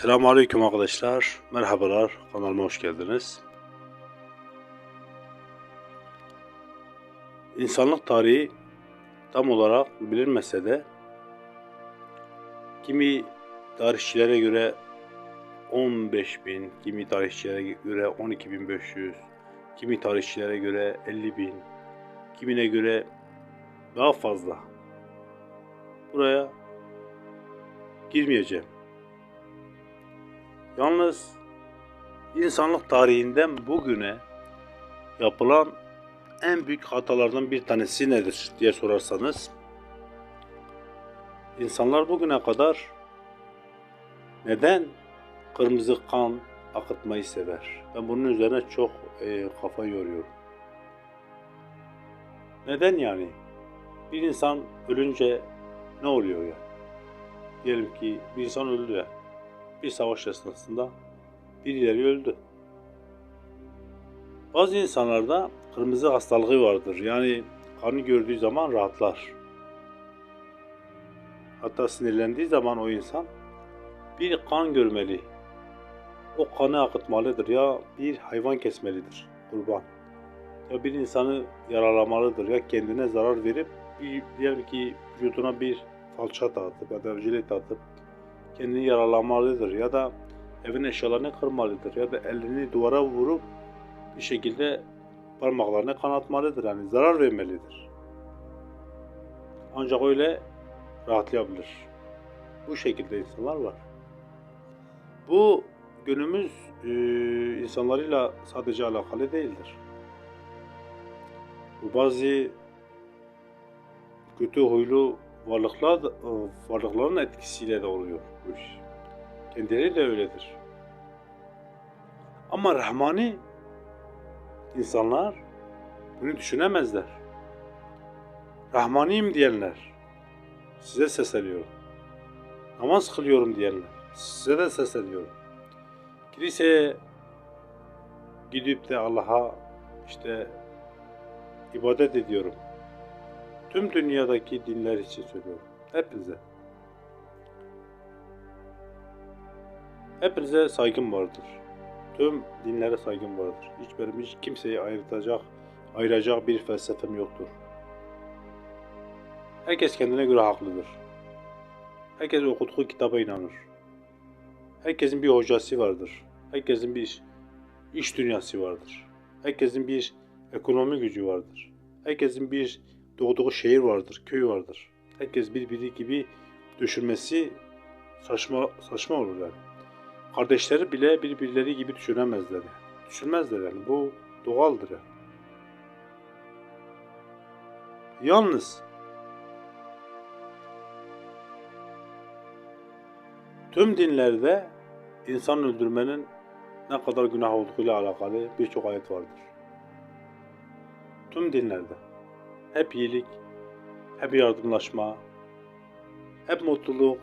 Selamünaleyküm arkadaşlar. Merhabalar. Kanalıma hoş geldiniz. İnsanlık tarihi tam olarak bilinmese de kimi tarihçilere göre 15 bin, kimi tarihçilere göre 12.500, kimi tarihçilere göre 50 bin, kimine göre daha fazla. Buraya girmeyeceğim. Yalnız insanlık tarihinden bugüne yapılan en büyük hatalardan bir tanesi nedir diye sorarsanız insanlar bugüne kadar neden kırmızı kan akıtmayı sever? Ben bunun üzerine çok e, kafa yoruyorum. Neden yani? Bir insan ölünce ne oluyor ya? Diyelim ki bir insan öldü ya bir savaş esnasında birileri öldü. Bazı insanlarda kırmızı hastalığı vardır. Yani kanı gördüğü zaman rahatlar. Hatta sinirlendiği zaman o insan bir kan görmeli. O kanı akıtmalıdır ya bir hayvan kesmelidir kurban. Ya bir insanı yaralamalıdır ya kendine zarar verip bir, diyelim ki vücuduna bir falçat atıp ya da jilet atıp kendini yaralamalıdır ya da evin eşyalarını kırmalıdır ya da elini duvara vurup bir şekilde parmaklarını kanatmalıdır yani zarar vermelidir. Ancak öyle rahatlayabilir. Bu şekilde insanlar var. Bu günümüz e, insanlarıyla sadece alakalı değildir. Bu bazı kötü huylu varlıklar varlıkların etkisiyle de oluyor bu iş. Kendileri de öyledir. Ama Rahmani insanlar bunu düşünemezler. Rahmaniyim diyenler size sesleniyorum. Namaz kılıyorum diyenler size de sesleniyorum. Kiliseye gidip de Allah'a işte ibadet ediyorum. Tüm dünyadaki dinler için söylüyorum. Hepinize. Hepinize saygım vardır. Tüm dinlere saygım vardır. Hiç kimseyi ayırtacak, ayıracak bir felsefem yoktur. Herkes kendine göre haklıdır. Herkes okuttuğu kitaba inanır. Herkesin bir hocası vardır. Herkesin bir iş dünyası vardır. Herkesin bir ekonomi gücü vardır. Herkesin bir doğduğu şehir vardır, köy vardır. Herkes birbiri gibi düşünmesi saçma saçma olur yani. Kardeşleri bile birbirleri gibi düşünemezler. Düşünmezler yani. Bu doğaldır yani. Yalnız tüm dinlerde insan öldürmenin ne kadar günah olduğuyla alakalı birçok ayet vardır. Tüm dinlerde. Hep iyilik, hep yardımlaşma, hep mutluluk,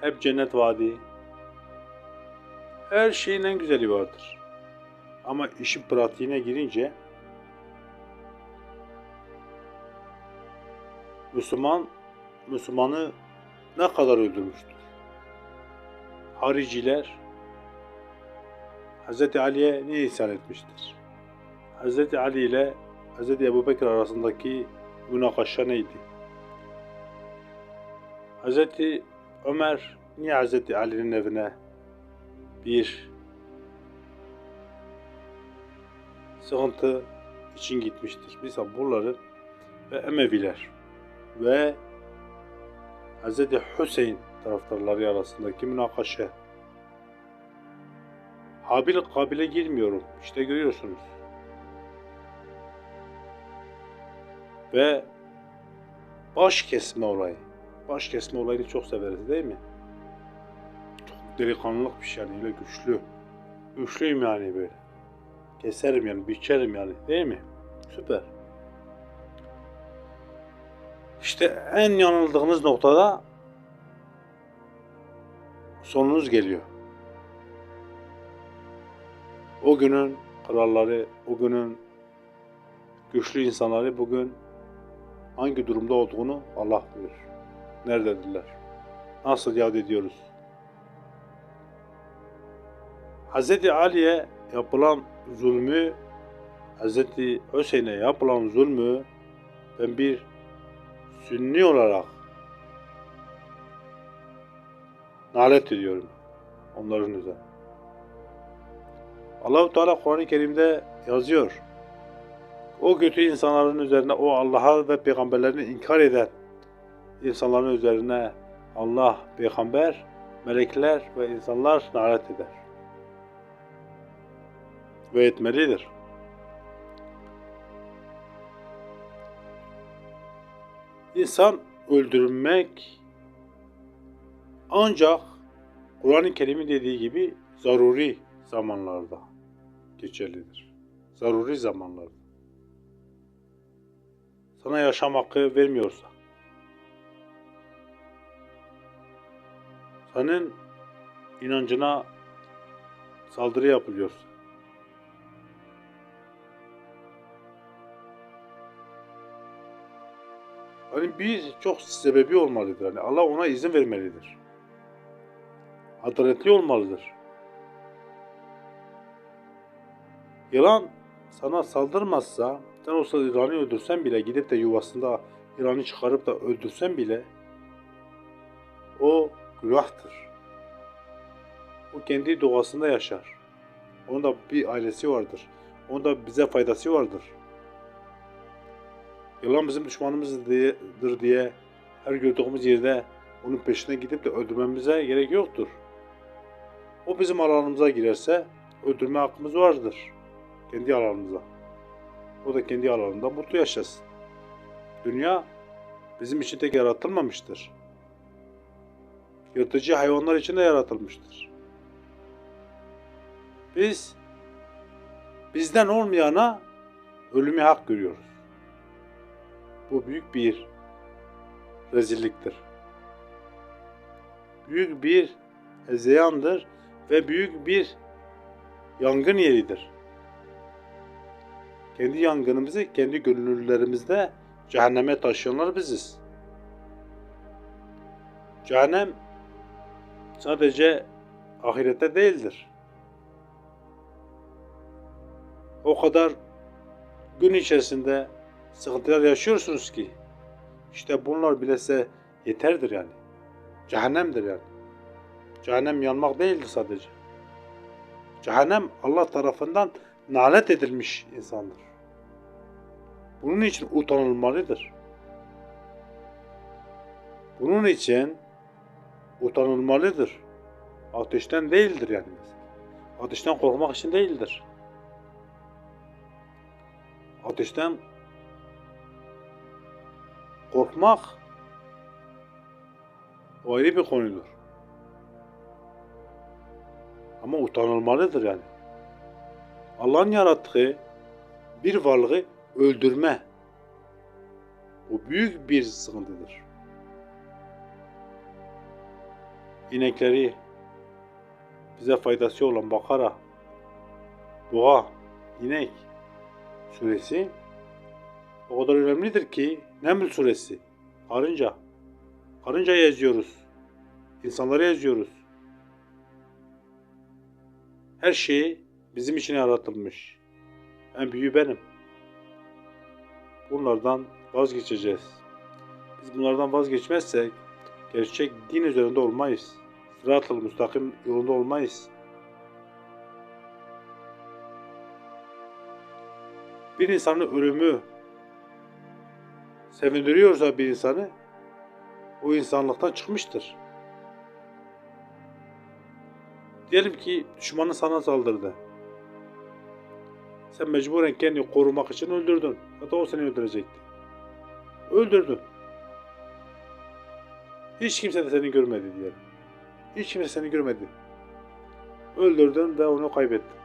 hep cennet vaadi. Her şeyin en güzeli vardır. Ama işin pratiğine girince Müslüman Müslümanı ne kadar öldürmüştür? Hariciler Hz. Ali'ye ne isyan etmiştir? Hz. Ali ile Hz. Ebu Bekir arasındaki münakaşa neydi? Hz. Ömer niye Hz. Ali'nin evine bir sıkıntı için gitmiştir? Mesela bunları ve Emeviler ve Hz. Hüseyin taraftarları arasındaki münakaşa. Habil Kabil'e girmiyorum. İşte görüyorsunuz. Ve baş kesme olayı. Baş kesme olayını çok severiz değil mi? Çok delikanlılık bir şey yani öyle güçlü. Güçlüyüm yani böyle. Keserim yani, biçerim yani değil mi? Süper. İşte en yanıldığınız noktada sonunuz geliyor. O günün kralları, o günün güçlü insanları bugün hangi durumda olduğunu Allah bilir. Nerededirler? Nasıl yad ediyoruz? Hz. Ali'ye yapılan zulmü, Hz. Hüseyin'e yapılan zulmü ben bir sünni olarak nalet ediyorum onların üzerine. Allahu Teala Kur'an-ı Kerim'de yazıyor. O kötü insanların üzerine o Allah'a ve peygamberlerini inkar eden insanların üzerine Allah, peygamber, melekler ve insanlar nalet eder. Ve etmelidir. İnsan öldürmek ancak Kur'an-ı Kerim'in dediği gibi zaruri zamanlarda geçerlidir. Zaruri zamanlarda. Sana yaşam hakkı vermiyorsa, senin inancına saldırı yapılıyorsa, Hani bir çok sebebi olmalıdır. Hani Allah ona izin vermelidir. Adaletli olmalıdır. Yılan sana saldırmazsa sen olsa yılanı öldürsen bile gidip de yuvasında yılanı çıkarıp da öldürsen bile o günahtır. O kendi doğasında yaşar. Onun da bir ailesi vardır. Onun da bize faydası vardır. Yılan bizim düşmanımızdır diye her gördüğümüz yerde onun peşine gidip de öldürmemize gerek yoktur. O bizim alanımıza girerse öldürme hakkımız vardır. Kendi alanımıza. O da kendi alanında mutlu yaşasın. Dünya bizim için tek yaratılmamıştır. Yırtıcı hayvanlar için de yaratılmıştır. Biz bizden olmayana ölümü hak görüyoruz. Bu büyük bir rezilliktir. Büyük bir hezeyandır ve büyük bir yangın yeridir. Kendi yangınımızı kendi gönüllülerimizde cehenneme taşıyanlar biziz. Cehennem sadece ahirette değildir. O kadar gün içerisinde sıkıntılar yaşıyorsunuz ki işte bunlar bile size yeterdir yani. Cehennemdir yani. Cehennem yanmak değildir sadece. Cehennem Allah tarafından nalet edilmiş insandır. Bunun için utanılmalıdır. Bunun için utanılmalıdır. Ateşten değildir yani. Ateşten korkmak için değildir. Ateşten korkmak ayrı bir konudur. Ama utanılmalıdır yani. Allah'ın yarattığı bir varlığı öldürme bu büyük bir sıkıntıdır. İnekleri bize faydası olan Bakara, Boğa, inek suresi o kadar önemlidir ki Neml suresi, karınca. Karıncayı eziyoruz. İnsanları eziyoruz. Her şey bizim için yaratılmış. En büyüğü benim. Bunlardan vazgeçeceğiz. Biz bunlardan vazgeçmezsek gerçek din üzerinde olmayız. Sırat-ı müstakim yolunda olmayız. Bir insanın ölümü sevindiriyorsa bir insanı o insanlıktan çıkmıştır. Diyelim ki düşmanı sana saldırdı. Sen mecburen kendini korumak için öldürdün. Hatta o seni öldürecekti. Öldürdün. Hiç kimse de seni görmedi diyelim. Hiç kimse seni görmedi. Öldürdün ve onu kaybettin.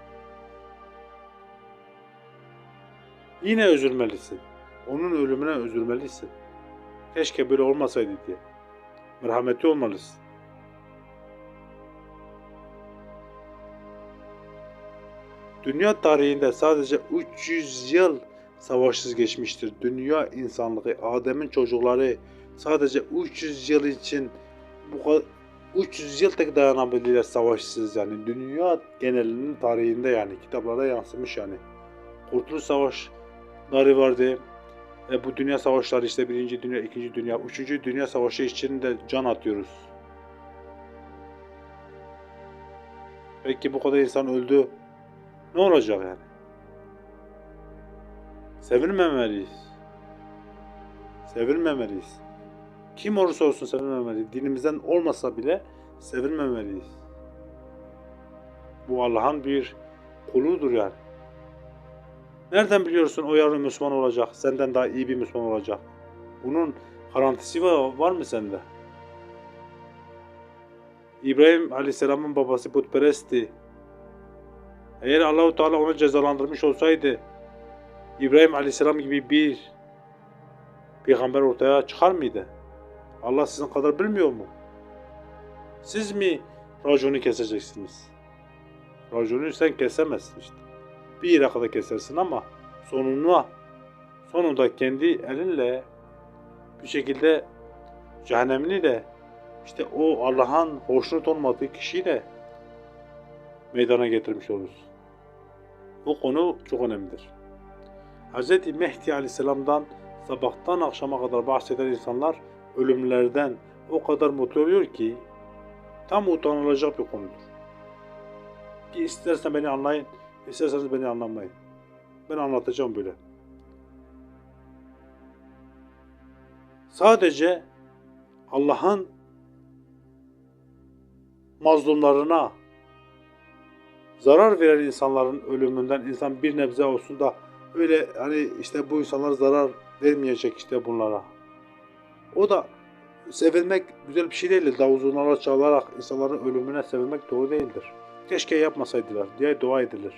Yine üzülmelisin. Onun ölümüne üzülmelisin. Keşke böyle olmasaydı diye. Merhametli olmalısın. Dünya tarihinde sadece 300 yıl savaşsız geçmiştir. Dünya insanlığı, Adem'in çocukları sadece 300 yıl için bu 300 yıl tek dayanabilirler savaşsız yani. Dünya genelinin tarihinde yani kitaplara yansımış yani. Kurtuluş Savaşları vardı. E, bu dünya savaşları işte birinci dünya, ikinci dünya, üçüncü dünya savaşı için de can atıyoruz. Peki bu kadar insan öldü. Ne olacak yani? Sevilmemeliyiz. Sevilmemeliyiz. Kim olursa olsun sevilmemeli. Dinimizden olmasa bile sevilmemeliyiz. Bu Allah'ın bir kuludur yani. Nereden biliyorsun o yarın Müslüman olacak, senden daha iyi bir Müslüman olacak? Bunun garantisi var, var mı sende? İbrahim Aleyhisselam'ın babası putperestti. Eğer Allahu Teala onu cezalandırmış olsaydı İbrahim Aleyhisselam gibi bir peygamber ortaya çıkar mıydı? Allah sizin kadar bilmiyor mu? Siz mi raconu keseceksiniz? Raconu sen kesemezsin işte. Bir yere kesersin ama sonuna sonunda kendi elinle bir şekilde cehennemini de işte o Allah'ın hoşnut olmadığı kişiyi de meydana getirmiş oluruz. Bu konu çok önemlidir. Hz. Mehdi Aleyhisselam'dan sabahtan akşama kadar bahseden insanlar ölümlerden o kadar mutlu oluyor ki tam utanılacak bir konudur. Ki istersen beni anlayın, isterseniz beni anlamayın. Ben anlatacağım böyle. Sadece Allah'ın mazlumlarına zarar veren insanların ölümünden insan bir nebze olsun da öyle hani işte bu insanlar zarar vermeyecek işte bunlara. O da sevilmek güzel bir şey değildir. Davul çalarak insanların ölümüne sevilmek doğru değildir. Keşke yapmasaydılar diye dua edilir.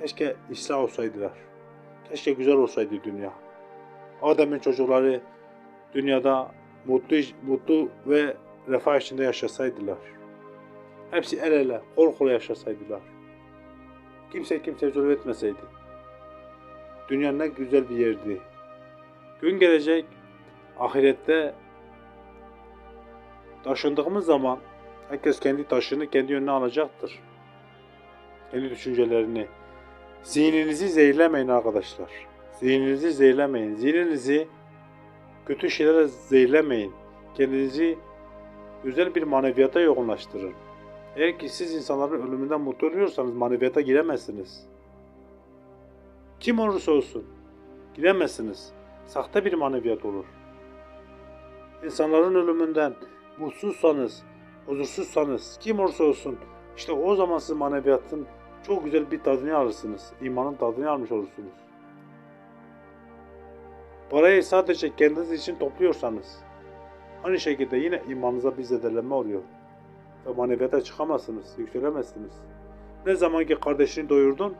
Keşke ıslah olsaydılar. Keşke güzel olsaydı dünya. Adem'in çocukları dünyada mutlu, mutlu ve refah içinde yaşasaydılar. Hepsi el ele, kol kola yaşasaydılar. Kimse kimseye zulüm etmeseydi. Dünya ne güzel bir yerdi. Gün gelecek, ahirette taşındığımız zaman herkes kendi taşını kendi yönüne alacaktır. Kendi düşüncelerini. Zihninizi zehirlemeyin arkadaşlar. Zihninizi zehirlemeyin. Zihninizi kötü şeylere zehirlemeyin. Kendinizi güzel bir maneviyata yoğunlaştırın. Eğer ki siz insanların ölümünden mutlu oluyorsanız maneviyata giremezsiniz. Kim olursa olsun giremezsiniz. Sahte bir maneviyat olur. İnsanların ölümünden mutsuzsanız, huzursuzsanız, kim olursa olsun işte o zaman siz maneviyatın çok güzel bir tadını alırsınız. İmanın tadını almış olursunuz. Parayı sadece kendiniz için topluyorsanız aynı şekilde yine imanınıza bir zedelenme oluyor. Ve maneviyata çıkamazsınız, yükselemezsiniz. Ne zaman ki kardeşini doyurdun,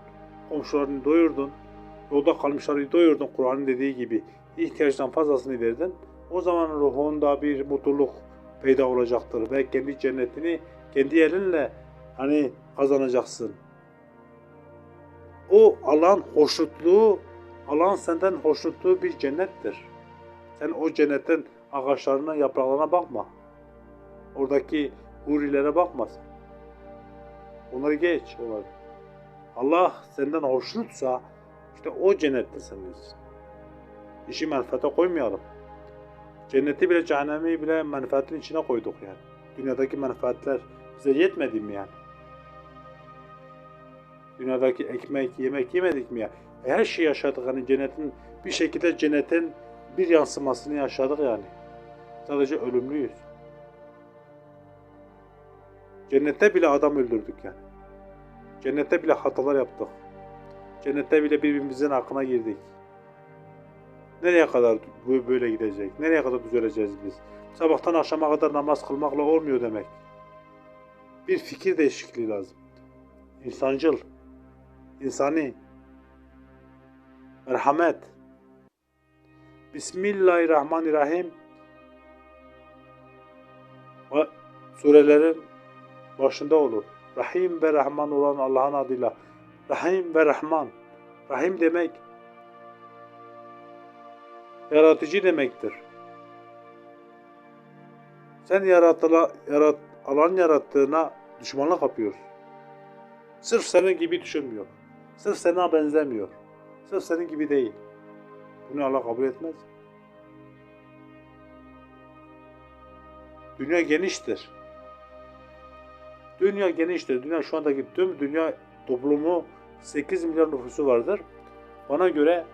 komşularını doyurdun, yolda kalmışları doyurdun Kur'an'ın dediği gibi ihtiyaçtan fazlasını verdin. O zaman ruhunda bir mutluluk peyda olacaktır ve kendi cennetini kendi elinle hani kazanacaksın. O Allah'ın hoşnutluğu, Allah'ın senden hoşnutluğu bir cennettir. Sen o cennetin ağaçlarına, yapraklarına bakma. Oradaki hurilere bakmasın. Onları geç. Onları. Allah senden hoşnutsa işte o cennettir senin için. İşi menfaate koymayalım. Cenneti bile cehennemi bile menfaatin içine koyduk yani. Dünyadaki menfaatler bize yetmedi mi yani? Dünyadaki ekmek, yemek yemedik mi ya? E her şeyi yaşadık hani cennetin bir şekilde cennetin bir yansımasını yaşadık yani. Sadece ölümlüyüz. Cennette bile adam öldürdük yani. Cennette bile hatalar yaptık. Cennette bile birbirimizin hakkına girdik. Nereye kadar böyle gidecek? Nereye kadar düzeleceğiz biz? Sabahtan akşama kadar namaz kılmakla olmuyor demek. Bir fikir değişikliği lazım. İnsancıl, insani, merhamet. Bismillahirrahmanirrahim. Ve surelerin başında olur. Rahim ve Rahman olan Allah'ın adıyla. Rahim ve Rahman. Rahim demek yaratıcı demektir. Sen yaratıla, yarat, Allah'ın yarattığına düşmanlık yapıyoruz. Sırf senin gibi düşünmüyor. Sırf sana benzemiyor. Sırf senin gibi değil. Bunu Allah kabul etmez. Dünya geniştir. Dünya geniştir. Dünya şu andaki tüm dünya toplumu 8 milyar nüfusu vardır. Bana göre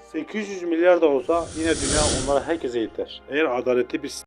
800 milyar da olsa yine dünya onlara herkese yeter. Eğer adaletli bir